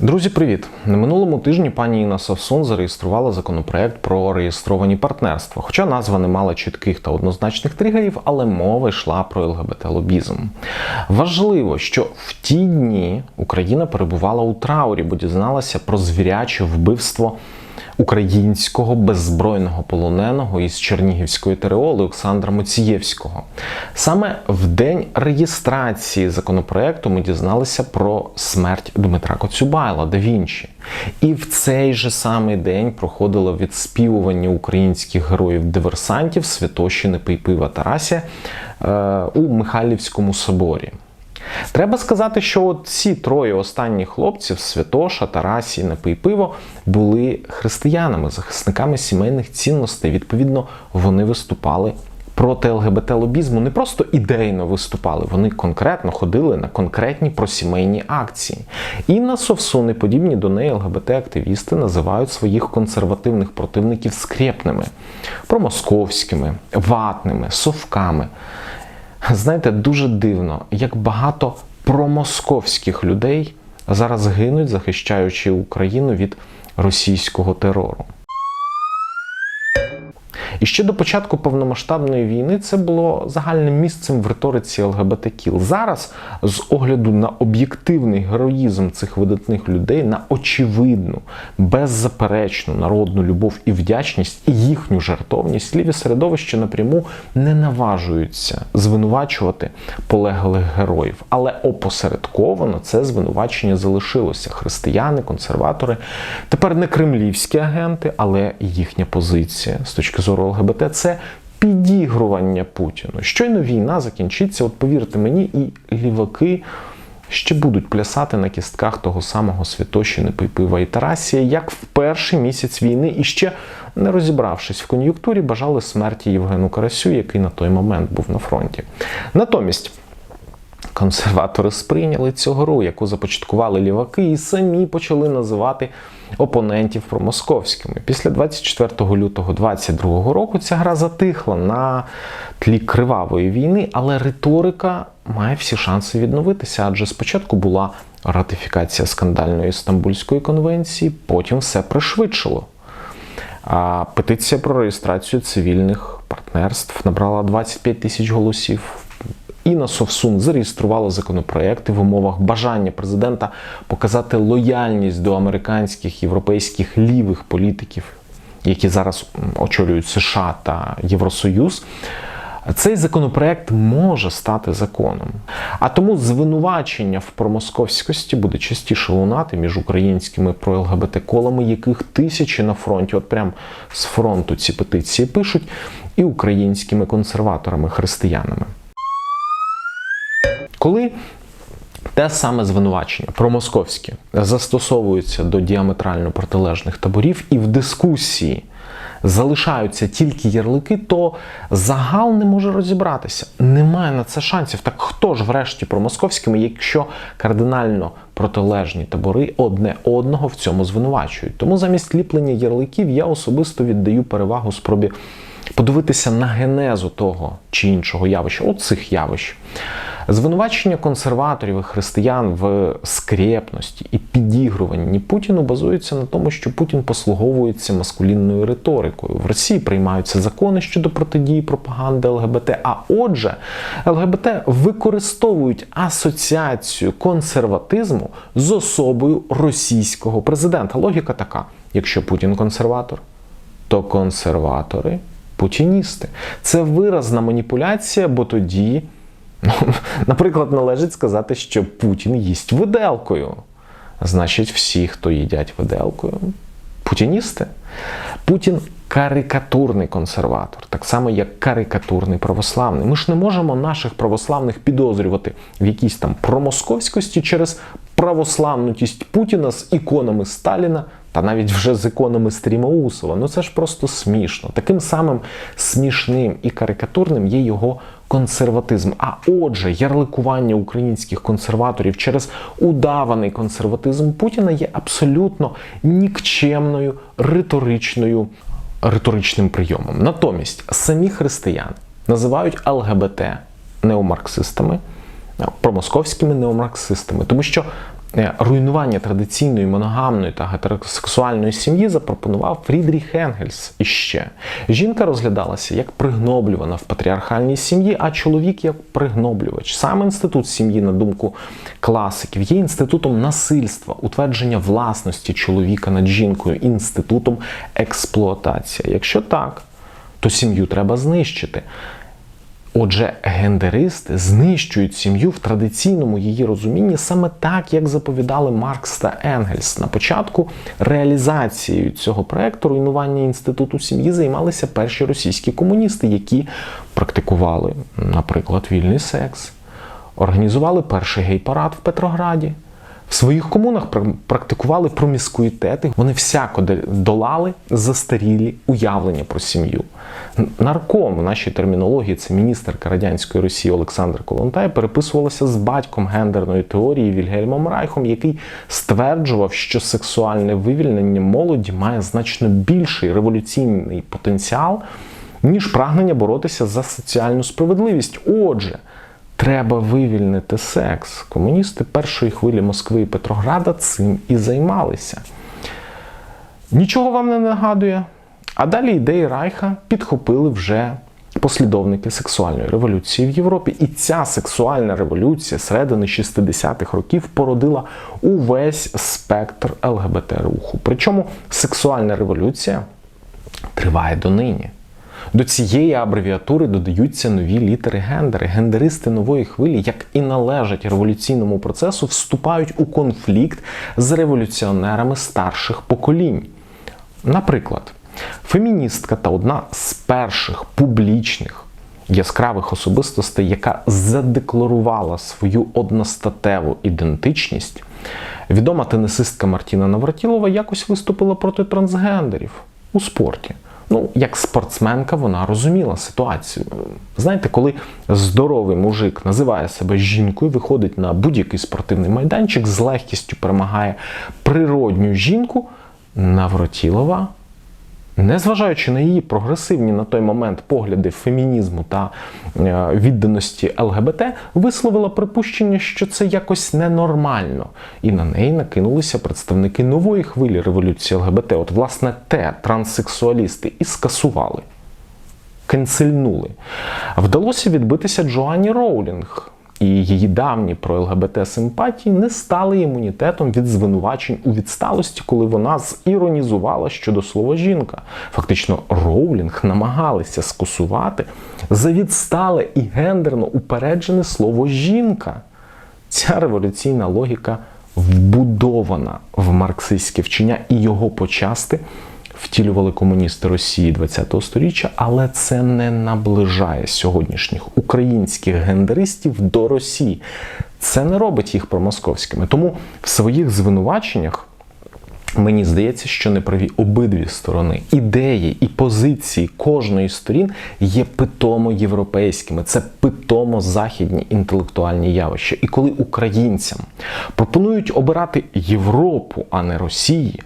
Друзі, привіт! На минулому тижні пані Інна Савсун зареєструвала законопроект про реєстровані партнерства. Хоча назва не мала чітких та однозначних тригерів, але мова йшла про ЛГБТ-лобізм. Важливо, що в ті дні Україна перебувала у траурі, бо дізналася про звіряче вбивство українського беззбройного полоненого із Чернігівської ТРО Олександра Моцієвського. Саме в день реєстрації законопроекту ми дізналися про смерть Дмитра Коцюбайла да Вінчі. І в цей же самий день проходило відспівування українських героїв-диверсантів Святощини Пейпива Тарася е, у Михайлівському соборі. Треба сказати, що ці троє останніх хлопців Святоша, Тарасі, Напий Пиво були християнами, захисниками сімейних цінностей. Відповідно, вони виступали проти ЛГБТ-лобізму. Не просто ідейно виступали, вони конкретно ходили на конкретні просімейні акції. Інна Совсун і подібні до неї ЛГБТ-активісти називають своїх консервативних противників скрепними, промосковськими, ватними, совками. Знаєте, дуже дивно, як багато промосковських людей зараз гинуть, захищаючи Україну від російського терору. І ще до початку повномасштабної війни це було загальним місцем в риториці ЛГБТ-кіл. Зараз, з огляду на об'єктивний героїзм цих видатних людей, на очевидну, беззаперечну народну любов і вдячність і їхню жертовність, ліві середовища напряму не наважуються звинувачувати полеглих героїв. Але опосередковано це звинувачення залишилося. Християни, консерватори, тепер не кремлівські агенти, але їхня позиція з точки зору ЛГБТ це підігрування Путіну. Щойно війна закінчиться, от повірте мені, і ліваки ще будуть плясати на кістках того самого Святощини, Пипива і Тарасія, як в перший місяць війни, і ще не розібравшись в кон'юнктурі, бажали смерті Євгену Карасю, який на той момент був на фронті. Натомість. Консерватори сприйняли цю гру, яку започаткували ліваки, і самі почали називати опонентів промосковськими. Після 24 лютого 2022 року ця гра затихла на тлі кривавої війни, але риторика має всі шанси відновитися, адже спочатку була ратифікація скандальної Стамбульської конвенції, потім все пришвидшило. А петиція про реєстрацію цивільних партнерств набрала 25 тисяч голосів. Інна Совсун зареєструвала законопроекти в умовах бажання президента показати лояльність до американських європейських лівих політиків, які зараз очолюють США та Євросоюз. Цей законопроект може стати законом. А тому звинувачення в промосковськості буде частіше лунати між українськими про ЛГБТ колами, яких тисячі на фронті, от прям з фронту ці петиції пишуть, і українськими консерваторами-християнами. Коли те саме звинувачення промосковське застосовується до діаметрально протилежних таборів і в дискусії залишаються тільки ярлики, то загал не може розібратися. Немає на це шансів. Так хто ж врешті промосковськими, якщо кардинально протилежні табори одне одного в цьому звинувачують? Тому замість ліплення ярликів я особисто віддаю перевагу спробі подивитися на генезу того чи іншого явища, от цих явищ. Звинувачення консерваторів і християн в скрєпності і підігруванні Путіну базується на тому, що Путін послуговується маскулінною риторикою. В Росії приймаються закони щодо протидії пропаганди ЛГБТ. А отже, ЛГБТ використовують асоціацію консерватизму з особою російського президента. Логіка така: якщо Путін консерватор, то консерватори путіністи. Це виразна маніпуляція, бо тоді. Наприклад, належить сказати, що Путін їсть виделкою. Значить, всі, хто їдять виделкою, путіністи. Путін карикатурний консерватор, так само, як карикатурний православний. Ми ж не можемо наших православних підозрювати в якійсь там промосковськості через православнутість Путіна з іконами Сталіна. Та навіть вже з іконами Стрімаусова. Ну це ж просто смішно. Таким самим смішним і карикатурним є його консерватизм. А отже, ярликування українських консерваторів через удаваний консерватизм Путіна є абсолютно нікчемною риторичною риторичним прийомом. Натомість самі християни називають ЛГБТ неомарксистами, промосковськими неомарксистами, тому що руйнування традиційної моногамної та гетеросексуальної сім'ї запропонував Фрідріх Енгельс іще. Жінка розглядалася як пригноблювана в патріархальній сім'ї, а чоловік як пригноблювач. Саме інститут сім'ї, на думку класиків, є інститутом насильства, утвердження власності чоловіка над жінкою, інститутом експлуатації. Якщо так, то сім'ю треба знищити. Отже, гендеристи знищують сім'ю в традиційному її розумінні саме так, як заповідали Маркс та Енгельс. На початку реалізацією цього проекту руйнування інституту сім'ї займалися перші російські комуністи, які практикували, наприклад, вільний секс, організували перший гей-парад в Петрограді. В своїх комунах практикували проміскуїтети. Вони всяко долали застарілі уявлення про сім'ю. Нарком в нашій термінології, це міністерка радянської Росії Олександр Колонтай, переписувалася з батьком гендерної теорії Вільгельмом Райхом, який стверджував, що сексуальне вивільнення молоді має значно більший революційний потенціал, ніж прагнення боротися за соціальну справедливість. Отже. Треба вивільнити секс. Комуністи першої хвилі Москви і Петрограда цим і займалися. Нічого вам не нагадує. А далі ідеї Райха підхопили вже послідовники сексуальної революції в Європі. І ця сексуальна революція середини 60-х років породила увесь спектр ЛГБТ-руху. Причому сексуальна революція триває донині. До цієї абревіатури додаються нові літери гендери. Гендеристи нової хвилі, як і належать революційному процесу, вступають у конфлікт з революціонерами старших поколінь. Наприклад, феміністка та одна з перших публічних яскравих особистостей, яка задекларувала свою одностатеву ідентичність, відома тенісистка Мартіна Навратілова якось виступила проти трансгендерів у спорті. Ну, як спортсменка, вона розуміла ситуацію. Знаєте, коли здоровий мужик називає себе жінкою, виходить на будь-який спортивний майданчик, з легкістю перемагає природню жінку, Навротілова Незважаючи на її прогресивні на той момент погляди фемінізму та е, відданості ЛГБТ, висловила припущення, що це якось ненормально, і на неї накинулися представники нової хвилі революції ЛГБТ. От, власне, те транссексуалісти і скасували, канцельнули. Вдалося відбитися Джоанні Роулінг і її давні про ЛГБТ симпатії не стали імунітетом від звинувачень у відсталості, коли вона зіронізувала щодо слова жінка. Фактично, Роулінг намагалися скасувати за відстале і гендерно упереджене слово жінка. Ця революційна логіка вбудована в марксистське вчення і його почасти втілювали комуністи Росії ХХ століття, але це не наближає сьогоднішніх українських гендеристів до Росії. Це не робить їх промосковськими. Тому в своїх звинуваченнях. Мені здається, що не праві обидві сторони. Ідеї і позиції кожної сторін є питомо європейськими, це питомо західні інтелектуальні явища. І коли українцям пропонують обирати Європу, а не Росії,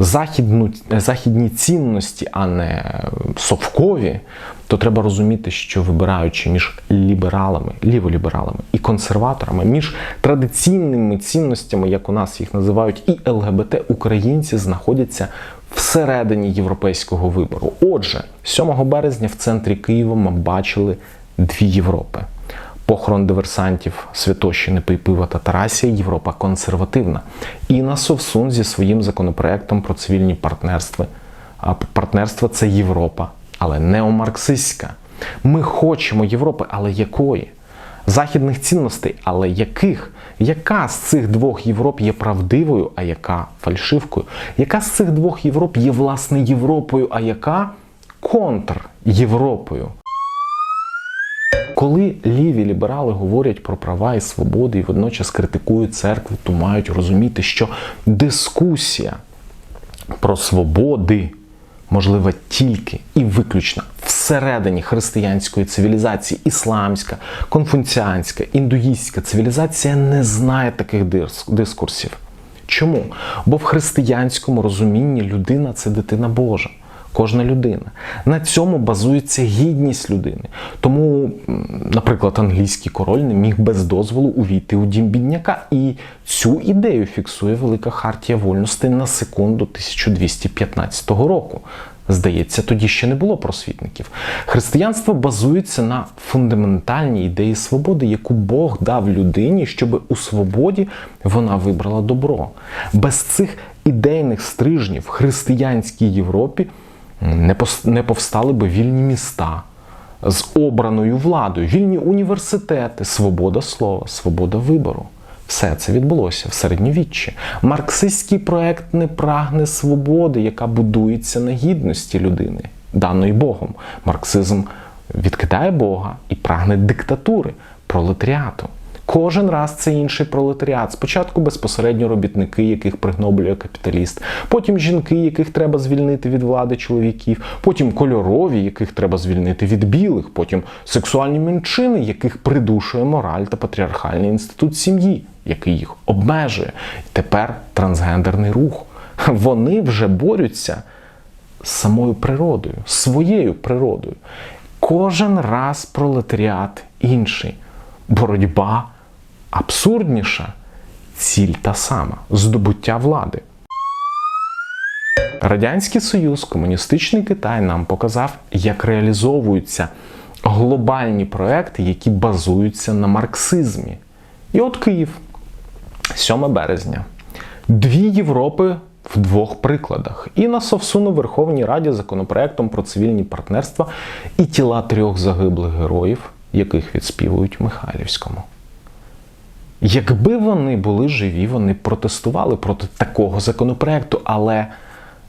західну, західні цінності, а не совкові, то треба розуміти, що вибираючи між лібералами, ліволібералами і консерваторами, між традиційними цінностями, як у нас їх називають, і ЛГБТ, українці знаходяться всередині європейського вибору. Отже, 7 березня в центрі Києва ми бачили дві Європи похорон диверсантів Святощини, Пейпива та Тарасія Європа консервативна. Інна Совсун зі своїм законопроектом про цивільні партнерства. А партнерство це Європа, але неомарксистська. Ми хочемо Європи, але якої? Західних цінностей, але яких? Яка з цих двох Європ є правдивою, а яка фальшивкою? Яка з цих двох Європ є власне Європою, а яка контр Європою? Коли ліві ліберали говорять про права і свободи і водночас критикують церкву, то мають розуміти, що дискусія про свободи можлива тільки і виключно всередині християнської цивілізації, ісламська, конфуціанська, індуїстська цивілізація не знає таких дискурсів. Чому? Бо в християнському розумінні людина це дитина Божа. Кожна людина. На цьому базується гідність людини. Тому, наприклад, англійський король не міг без дозволу увійти у дім бідняка. І цю ідею фіксує Велика Хартія вольностей на секунду 1215 року. Здається, тоді ще не було просвітників. Християнство базується на фундаментальній ідеї свободи, яку Бог дав людині, щоб у свободі вона вибрала добро. Без цих ідейних стрижнів в християнській Європі не повстали би вільні міста з обраною владою, вільні університети, свобода слова, свобода вибору. Все це відбулося в середньовіччі. Марксистський проект не прагне свободи, яка будується на гідності людини, даної Богом. Марксизм відкидає Бога і прагне диктатури, пролетаріату. Кожен раз це інший пролетаріат. Спочатку безпосередньо робітники, яких пригноблює капіталіст, потім жінки, яких треба звільнити від влади чоловіків, потім кольорові, яких треба звільнити від білих, потім сексуальні меншини, яких придушує мораль та патріархальний інститут сім'ї, який їх обмежує. Тепер трансгендерний рух. Вони вже борються з самою природою, своєю природою. Кожен раз пролетаріат інший. Боротьба абсурдніша, ціль та сама здобуття влади. Радянський Союз, комуністичний Китай нам показав, як реалізовуються глобальні проекти, які базуються на марксизмі. І от Київ, 7 березня. Дві Європи в двох прикладах. Інна Совсун у Верховній Раді законопроектом про цивільні партнерства і тіла трьох загиблих героїв, яких відспівують в Михайлівському. Якби вони були живі, вони протестували проти такого законопроекту, але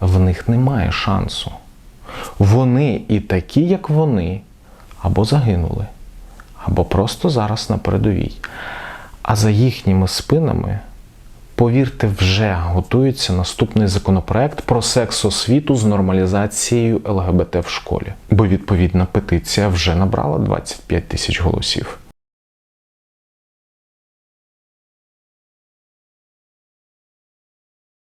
в них немає шансу. Вони і такі, як вони, або загинули, або просто зараз на передовій. А за їхніми спинами, повірте, вже готується наступний законопроект про секс-освіту з нормалізацією ЛГБТ в школі, бо відповідна петиція вже набрала 25 тисяч голосів.